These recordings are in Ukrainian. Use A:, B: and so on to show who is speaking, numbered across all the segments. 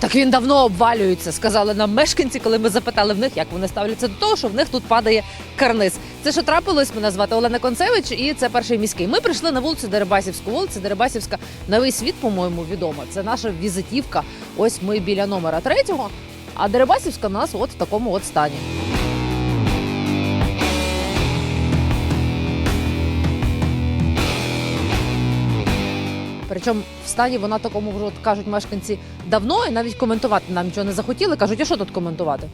A: Так він давно обвалюється, сказали нам мешканці, коли ми запитали в них, як вони ставляться до того, що в них тут падає карниз. Це що трапилось? Мене звати Олена Концевич, і це перший міський. Ми прийшли на вулицю Дерибасівську. Вулиця Дерибасівська весь світ, по-моєму, відома. Це наша візитівка. Ось ми біля номера третього. А Дерибасівська у нас от в такому от стані. Причому в стані вона такому вже от кажуть мешканці давно і навіть коментувати нам нічого не захотіли. кажуть, а що тут коментувати?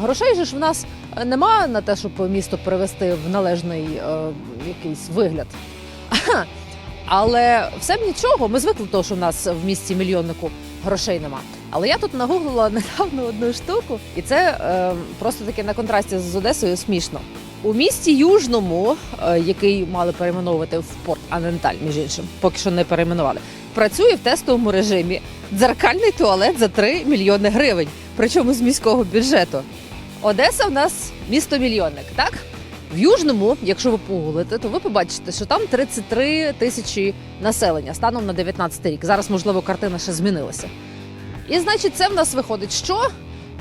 A: Грошей же ж в нас е, нема на те, щоб місто привести в належний е, якийсь вигляд. Але все б нічого. Ми звикли до того, що в нас в місті мільйоннику грошей нема. Але я тут нагуглила недавно одну штуку, і це е, просто таке на контрасті з Одесою смішно. У місті Южному, е, який мали перейменовувати в порт Аненталь, між іншим, поки що не перейменували, працює в тестовому режимі дзеркальний туалет за 3 мільйони гривень, причому з міського бюджету. Одеса в нас місто мільйонник, так? В Южному, якщо ви погуглите, то ви побачите, що там 33 тисячі населення станом на 19 рік. Зараз, можливо, картина ще змінилася. І значить, це в нас виходить, що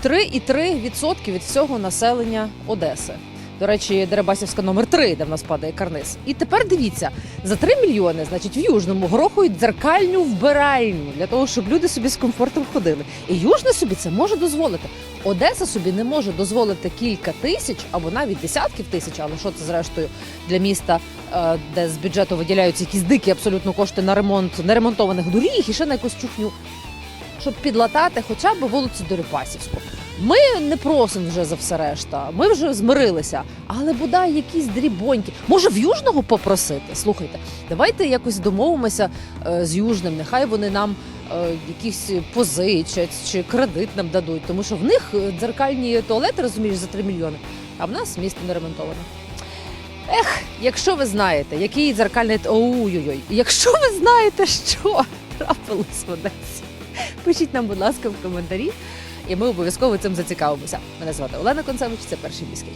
A: 3,3% від всього населення Одеси. До речі, Дерибасівська номер 3, де в нас падає карниз. І тепер дивіться, за 3 мільйони, значить, в Южному грохають дзеркальню вбиральню для того, щоб люди собі з комфортом ходили. І Южне собі це може дозволити. Одеса собі не може дозволити кілька тисяч або навіть десятків тисяч, але що це зрештою для міста, е, де з бюджету виділяються якісь дикі абсолютно кошти на ремонт неремонтованих доріг і ще на якусь чухню, щоб підлатати хоча б вулицю Дерипасівську. Ми не просимо вже за все решта. Ми вже змирилися. Але бодай якісь дрібоньки. Може, в Южного попросити? Слухайте, давайте якось домовимося е, з Южним. Нехай вони нам е, якісь позичать чи кредит нам дадуть, тому що в них е, дзеркальні туалети, розумієш, за 3 мільйони, а в нас місто не ремонтоване. Ех, якщо ви знаєте, який дзеркальний Ой-ой-ой, якщо ви знаєте, що трапилось в Одесі, пишіть нам, будь ласка, в коментарі, і ми обов'язково цим зацікавимося. Мене звати Олена Концевич, це перший міський.